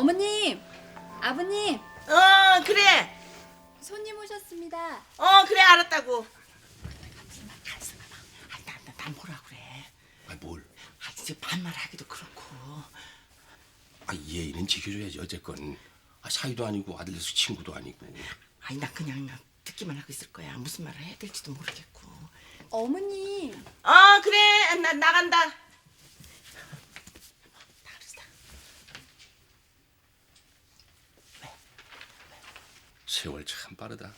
어머님, 아버님, 어 그래. 손님 오셨습니다. 어 그래 알았다고. 나나 뭐라 그래? 아 뭘? 아 이제 반말하기도 그렇고. 아 예의는 지켜줘야지 어쨌건. 아, 사이도 아니고 아들내수 친구도 아니고. 아니 나 그냥 듣기만 하고 있을 거야. 무슨 말을 해야 될지도 모르겠고. 어머님, 어 그래. 나 나간다 나가자 세월 참 빠르다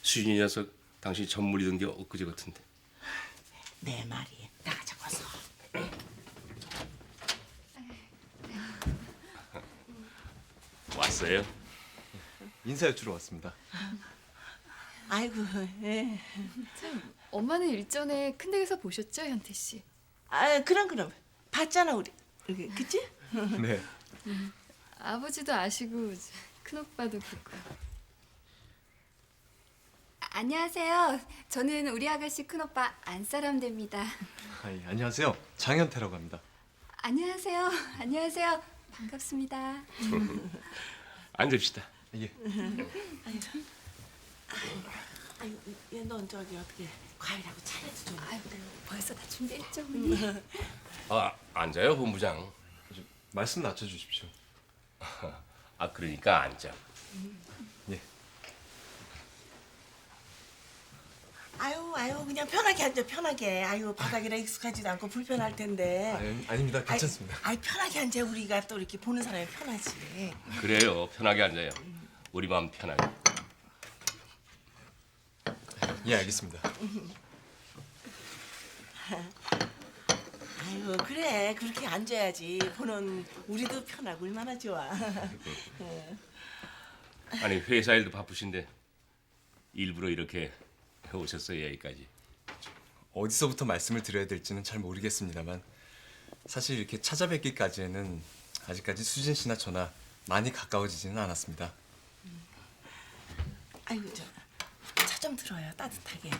수진이 녀석 당신 전물이던 게 엊그제 같은데 내 말이 나가자고 해서 왔어요? 인사해 주러 왔습니다. 아이고 예. 참 엄마는 일전에 큰 댁에서 보셨죠, 현태 씨? 아 그럼 그럼 봤잖아 우리 그- 그치? 네. 아버지도 아시고 큰 오빠도 그렇고. 아, 안녕하세요. 저는 우리 아가씨 큰 오빠 안사람 됩니다. 아, 예, 안녕하세요. 장현태라고 합니다. 안녕하세요. 안녕하세요. 반갑습니다. 앉읍시다 예. 아유 얘넌 저기 어떻게 과일하고 차려도 좀 아유, 벌써 다 준비했죠, 어머니? 아 앉아요 본부장 좀 말씀 낮춰 주십시오. 아 그러니까 앉아 아유 아유 그냥 편하게 앉아 편하게. 아유 바닥이라 익숙하지도 않고 불편할 텐데. 아, 아니, 아닙니다. 괜찮습니다. 아이, 아이 편하게 앉아. 우리가 또 이렇게 보는 사람이 편하지. 그래요. 편하게 앉아요. 우리 마음 편하게. 예, 알겠습니다. 아유 그래. 그렇게 앉아야지. 보는 우리도 편하고 얼마나 좋아. 아니 회사 일도 바쁘신데 일부러 이렇게 오셨어요 여기까지? 어디서부터 말씀을 드려야 될지는 잘 모르겠습니다만 사실 이렇게 찾아뵙기까지에는 아직까지 수진 씨나 저나 많이 가까워지지는 않았습니다. 아이고 저차 좀 들어요. 따뜻하게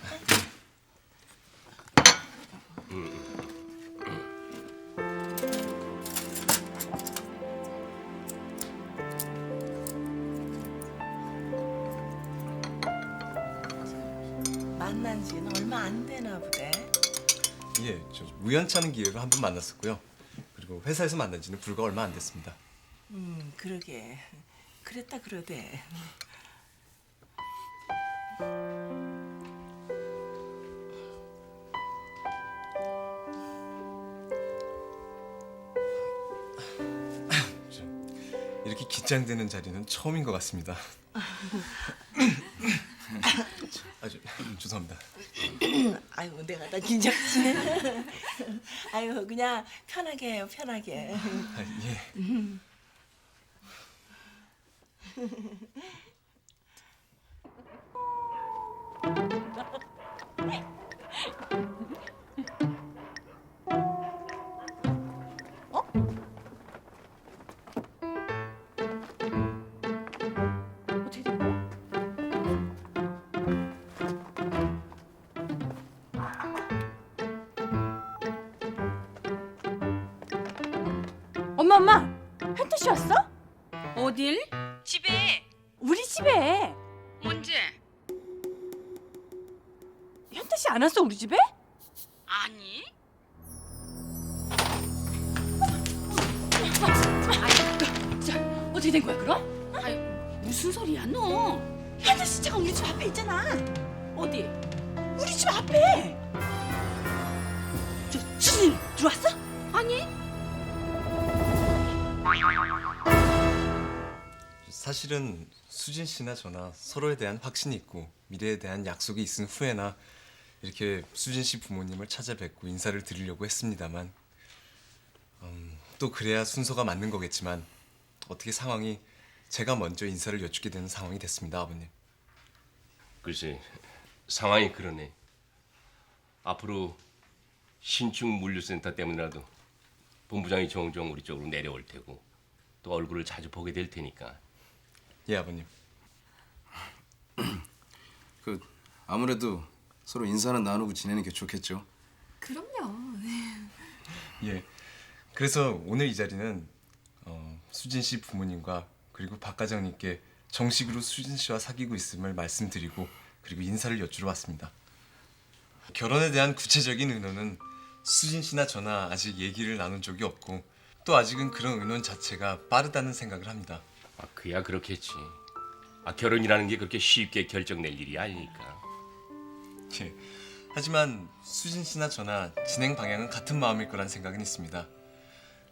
만난 지는 얼마 안 되나 보대 예, 저 우연찮은 기회로 한 번 만났었고요. 그리고 회사에서 만난 지는 불과 얼마 안 됐습니다. 음 그러게 그랬다 그러대 저, 이렇게 긴장되는 자리는 처음인 것 같습니다. 아주 죄송합니다. 아이고 내가 다 긴장해 아이고 그냥 편하게 해요 편하게 아, 예. 엄마 엄마 현태 씨 왔어? 어딜? 집에 우리 집에 언제? 현태 씨 안 왔어 우리 집에? 아니. 자 어떻게 된 거야 그럼? 아이 무슨 소리야 너? 현태 씨 지금 우리 집 앞에 있잖아 어디? 우리 집 앞에 저 수진 들어왔어? 사실은 수진 씨나 저나 서로에 대한 확신이 있고 미래에 대한 약속이 있은 후에나 이렇게 수진 씨 부모님을 찾아뵙고 인사를 드리려고 했습니다만 음, 또 그래야 순서가 맞는 거겠지만 어떻게 상황이 제가 먼저 인사를 여쭙게 되는 상황이 됐습니다 아버님. 글쎄 상황이 그러네. 앞으로 신축 물류센터 때문이라도 본부장이 종종 우리 쪽으로 내려올 테고 또 얼굴을 자주 보게 될 테니까 예 아버님 그 아무래도 서로 인사는 나누고 지내는 게 좋겠죠. 그럼요. 예 그래서 오늘 이 자리는 어, 수진 씨 부모님과 그리고 박 과장님께 정식으로 수진 씨와 사귀고 있음을 말씀드리고 그리고 인사를 여쭈러 왔습니다. 결혼에 대한 구체적인 의논은 수진 씨나 저나 아직 얘기를 나눈 적이 없고 또 아직은 그런 의논 자체가 빠르다는 생각을 합니다. 아, 그야 그렇겠지. 아, 결혼이라는 게 그렇게 쉽게 결정될 일이 아니니까. 예. 하지만 수진 씨나 저나 진행 방향은 같은 마음일 거란 생각은 있습니다.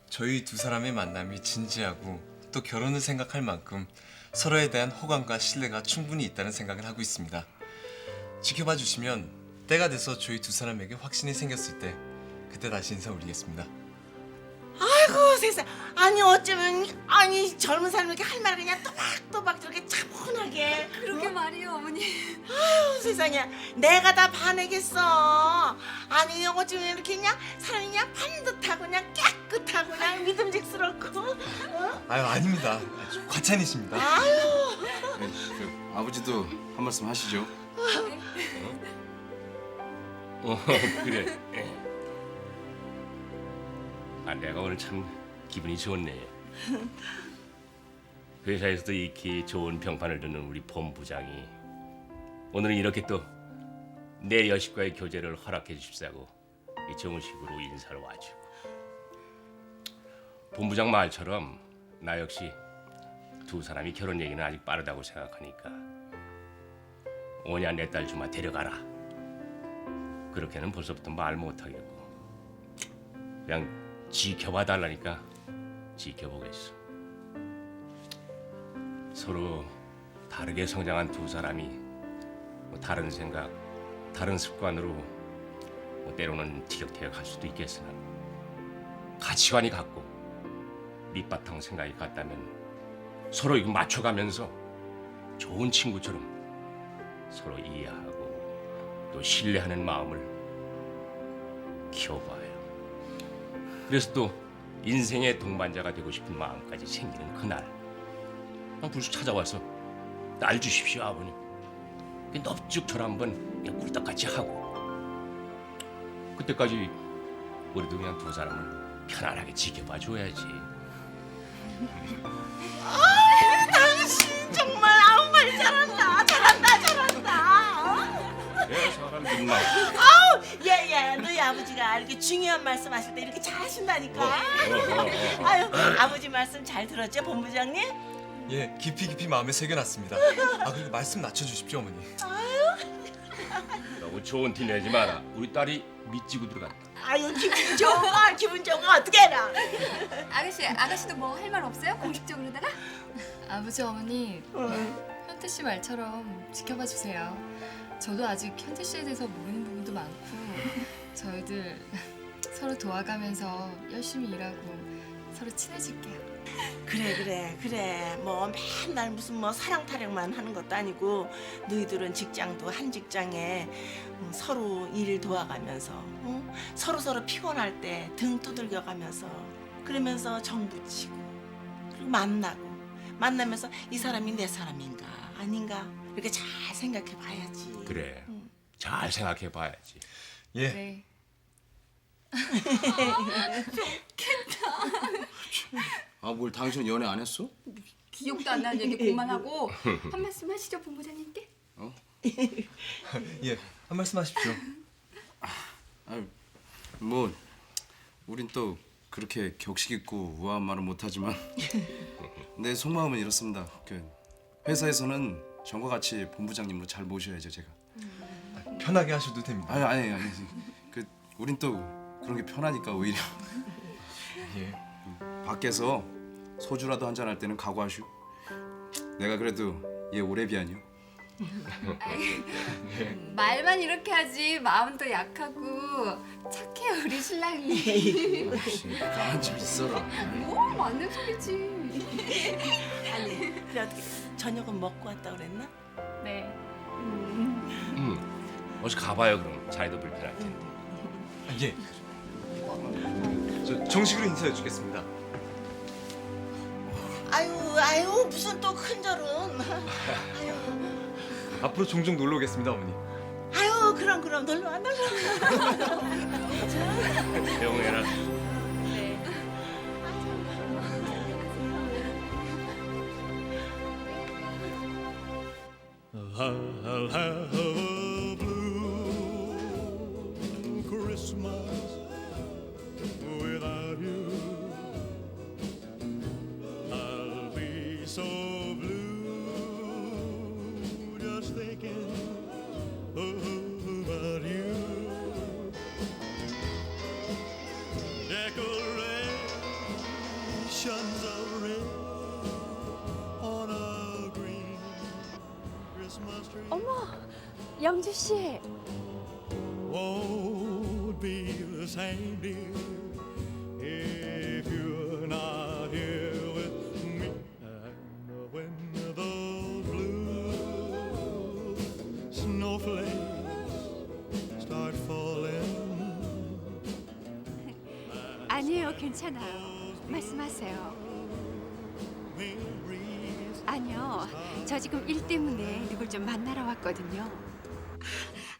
저희 두 사람의 만남이 진지하고 또 결혼을 생각할 만큼 서로에 대한 호감과 신뢰가 충분히 있다는 생각을 하고 있습니다. 지켜봐 주시면 때가 돼서 저희 두 사람에게 확신이 생겼을 때 그때 다시 인사 올리겠습니다. 아이고 세상. 아니 어쩌면 아니 젊은 사람이 이렇게 할 말을 그냥 또박또박 저렇게 차분하게. 그러게 말이요, 어머니. 아유 세상에 내가 다 반하겠어. 아니 어쩌면 이렇게 그냥 사람이 그냥 반듯하고 그냥 깨끗하고 그냥 믿음직스럽고. 어? 아유 아닙니다. 과찬이십니다. 아유. 네, 그 아버지도 한 말씀 하시죠. 어, 그래. 아, 내가 오늘 참 기분이 좋네. 회사에서도 이렇게 좋은 평판을 듣는 우리 본부장이 오늘은 이렇게 또 내 여식과의 교제를 허락해 주십사고 이 정식으로 인사를 와주고 본부장 말처럼 나 역시 두 사람이 결혼 얘기는 아직 빠르다고 생각하니까 오냐 내 딸 주마 데려가라. 그렇게는 벌써부터 말 못하겠고 그냥 지켜봐 달라니까 지켜보겠어. 서로 다르게 성장한 두 사람이 뭐 다른 생각, 다른 습관으로 뭐 때로는 티격태격할 수도 있겠으나 가치관이 같고 밑바탕 생각이 같다면 서로 이거 맞춰가면서 좋은 친구처럼 서로 이해하고 또 신뢰하는 마음을 키워봐요. 그래서 또 인생의 동반자가 되고 싶은 마음까지 생기는 그날 불쑥 찾아와서 날 주십시오 아버님. 그 넙죽 절 한번 그냥 꿀떡같이 하고 그때까지 우리도 그냥 두 사람을 편안하게 지켜봐 줘야지. 당신 정말 아무 말 잘한다. 잘한다. 잘한다. 내 사람 눈만 이렇게 중요한 말씀 하실 때 이렇게 잘하신다니까. 아유 아버지 말씀 잘 들었죠 본부장님? 예, 깊이 깊이 마음에 새겨놨습니다. 아 그리고 말씀 낮춰주십시오 어머니. 너무 좋은 티 내지 마라. 우리 딸이 미치고 들어간다. 아유 기분 좋아 기분 좋아 어떻게 해라. 아가씨, 아가씨도 뭐 할 말 없어요? 공식적으로다가? 아버지 어머니 현태 씨 말처럼 지켜봐 주세요. 저도 아직 현태 씨에 대해서 모르는 부분도 많고 저희들 서로 도와가면서 열심히 일하고 서로 친해질게요. 그래 그래 그래 뭐 맨날 무슨 뭐 사랑 타령만 하는 것도 아니고 너희들은 직장도 한 직장에 음, 서로 일 도와가면서 응? 서로 서로 피곤할 때 등 두들겨 가면서 그러면서 정 붙이고 그리고 만나고 만나면서 이 사람이 내 사람인가 아닌가 이렇게 잘 생각해 봐야지 그래. 잘 생각해 봐야지. 예. 네. 아 뭘 당신 연애 안 했어? 기억도 안 나는 얘기 그만하고 한 말씀 하시죠, 본부장님께. 예, 한 말씀 하십시오. 뭐 우린 또 그렇게 격식 있고 우아한 말은 못하지만 내 속마음은 이렇습니다. 그 회사에서는 전과 같이 본부장님으로 잘 모셔야죠 제가. 편하게 하셔도 됩니다. 아니 아니 아니 그 우린 또 그런 게 편하니까 오히려 예. 밖에서 소주라도 한 잔 할 때는 각오하시오. 내가 그래도 얘 오래 비하니요. 말만 이렇게 하지 마음은 더 약하고 착해요, 우리 신랑이. 집 있어라. 뭐 맞는 소리지. 아니 그래 어떻게 저녁은 먹고 왔다 그랬나? 네. 음, 번씩 가봐요 그럼 자리도 불편할 텐데. 아, 예. 저 정식으로 인사해 주겠습니다. 아유 아유 무슨 또 큰절은. 아유 앞으로 종종 놀러 오겠습니다, 어머니. 아유 그럼 그럼 놀러 와 놀러 와. 배웅해라. I'll have Christmas without you. I'll be so blue just thinking about you. Decorations of red on a green Christmas tree. 어머, 영주 씨. Dear, if you're not here with me. And when those blue snowflakes start falling, 아니에요, 괜찮아요. 말씀하세요. 아니요, 저 지금 일 때문에 누굴 좀 만나러 왔거든요.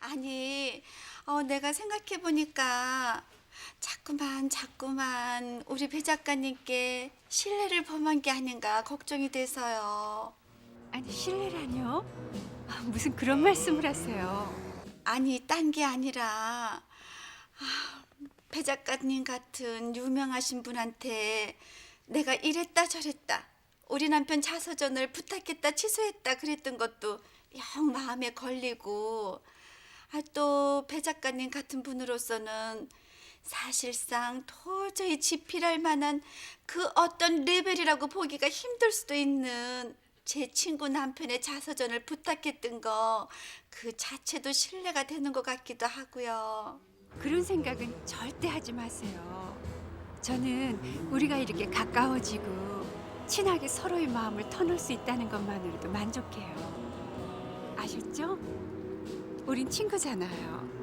아니, 어, 내가 생각해 보니까 자꾸만 자꾸만 우리 배 작가님께 신뢰를 범한 게 아닌가 걱정이 돼서요. 아니 실례라뇨? 아, 무슨 그런 말씀을 하세요? 아니, 딴 게 아니라 아, 배 작가님 같은 유명하신 분한테 내가 이랬다 저랬다 우리 남편 자서전을 부탁했다 취소했다 그랬던 것도 영 마음에 걸리고 아, 또 배 작가님 같은 분으로서는 사실상 도저히 지필할 만한 그 어떤 레벨이라고 보기가 힘들 수도 있는 제 친구 남편의 자서전을 부탁했던 거 그 자체도 신뢰가 되는 것 같기도 하고요. 그런 생각은 절대 하지 마세요. 저는 우리가 이렇게 가까워지고 친하게 서로의 마음을 터놓을 수 있다는 것만으로도 만족해요. 아셨죠? 우린 친구잖아요.